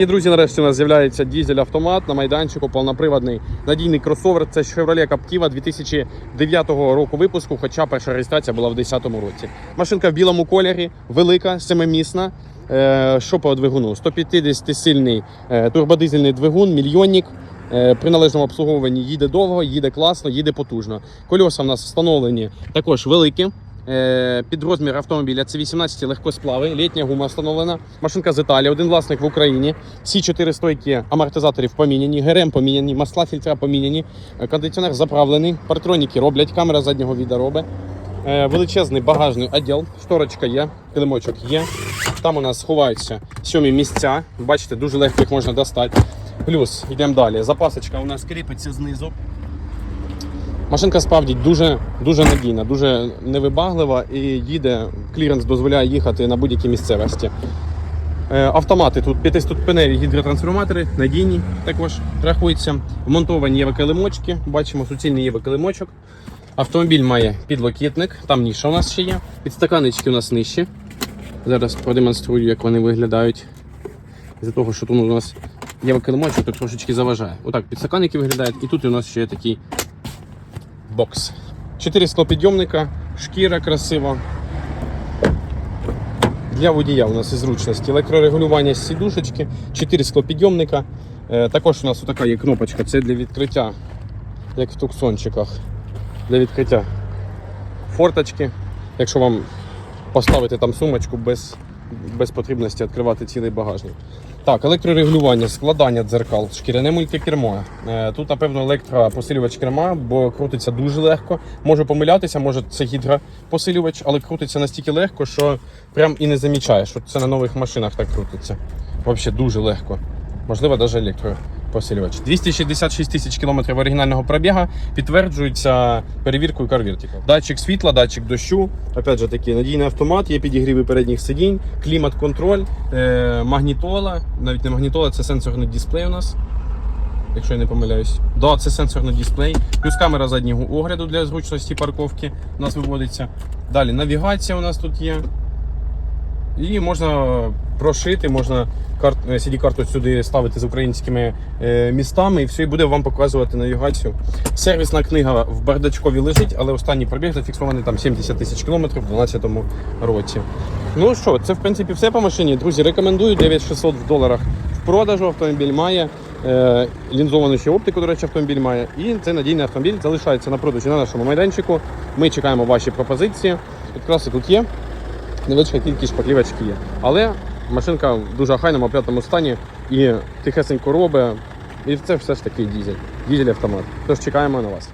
І, друзі, нарешті у нас з'являється дізель-автомат на майданчику, повноприводний надійний кросовер. Це Chevrolet Captiva 2009 року випуску, хоча перша реєстрація була в 2010 році. Машинка в білому кольорі, велика, семимісна. Е, Що по двигуну? 150 сильний е, турбодизельний двигун, мільйонник. Е, При належному обслуговуванні їде довго, їде класно, їде потужно. Кольоса в нас встановлені також великі. Е, Під розмір автомобіля це 18 легкосплави, літня гума встановлена. Машинка з Італії, один власник в Україні. Всі чотири стойки амортизаторів поміняні, ГРМ поміняні, масла фільтра поміняні, е, кондиціонер заправлений, партроніки роблять, камера заднього віда робить. Е, Величезний багажний відділ, шторочка є, килимочок є. Там у нас ховаються сьомі місця. Бачите, дуже легко їх можна достати. Плюс йдемо далі. Запасочка у нас кріпиться знизу. Машинка справді дуже, дуже надійна, дуже невибаглива і їде. Кліренс дозволяє їхати на будь-якій місцевості. Е, Автомати тут п'ятиступеневі гідротрансформатори, надійні також рахуються. Вмонтовані є килимочки. Бачимо, суцільний є килимочок. Автомобіль має підлокітник, там ніша у нас ще є. Підстаканнички у нас нижчі. Зараз продемонструю, як вони виглядають. З-за того, що тут у нас є килимочок, то трошечки заважає. Отак підстаканники виглядають, і тут у нас ще є такий бокс. Чотири склопідйомника, шкіра красива. Для водія у нас із зручності. Електрорегулювання сідушечки, 4 склопідйомника. Е, також у нас така є кнопочка, це для відкриття, як в туксончиках. Для відкриття форточки. Якщо вам поставити там сумочку без, без потрібності відкривати цілий багажник. Так, електрорегулювання, складання дзеркал, шкіряне мультикермо. Е, Тут, напевно, електропосилювач керма, бо крутиться дуже легко. Можу помилятися, може це гідропосилювач, але крутиться настільки легко, що прям і не замічаєш, що це на нових машинах так крутиться. Взагалі дуже легко. Можливо, навіть електропосилювач. 266 тисяч кілометрів оригінального пробіга підтверджується перевіркою Vertical. Датчик світла, датчик дощу. Опять же таки, надійний автомат, є підігріви передніх сидінь, клімат-контроль, е, магнітола. Навіть не магнітола, це сенсорний дисплей у нас. Якщо я не помиляюсь. Да, це сенсорний дисплей. Плюс камера заднього огляду для зручності парковки у нас виводиться. Далі навігація у нас тут є. І можна прошити, можна карт, CD-карту сюди ставити з українськими е, містами, і все, і буде вам показувати навігацію. Сервісна книга в бардачкові лежить, але останній пробіг зафіксований там 70 тисяч кілометрів у 2012 році. Ну що, це в принципі все по машині. Друзі, рекомендую 9600 в доларах в продажу. Автомобіль має. Е, лінзовану ще оптику, до речі, автомобіль має. І це надійний автомобіль залишається на продажі на нашому майданчику. Ми чекаємо ваші пропозиції. Підкраси тут є невеличка кількість шпаклівочки є. Але машинка в дуже охайному опрятному стані і тихесенько робить. І це все ж таки дізель. Дізель автомат. Тож чекаємо на вас.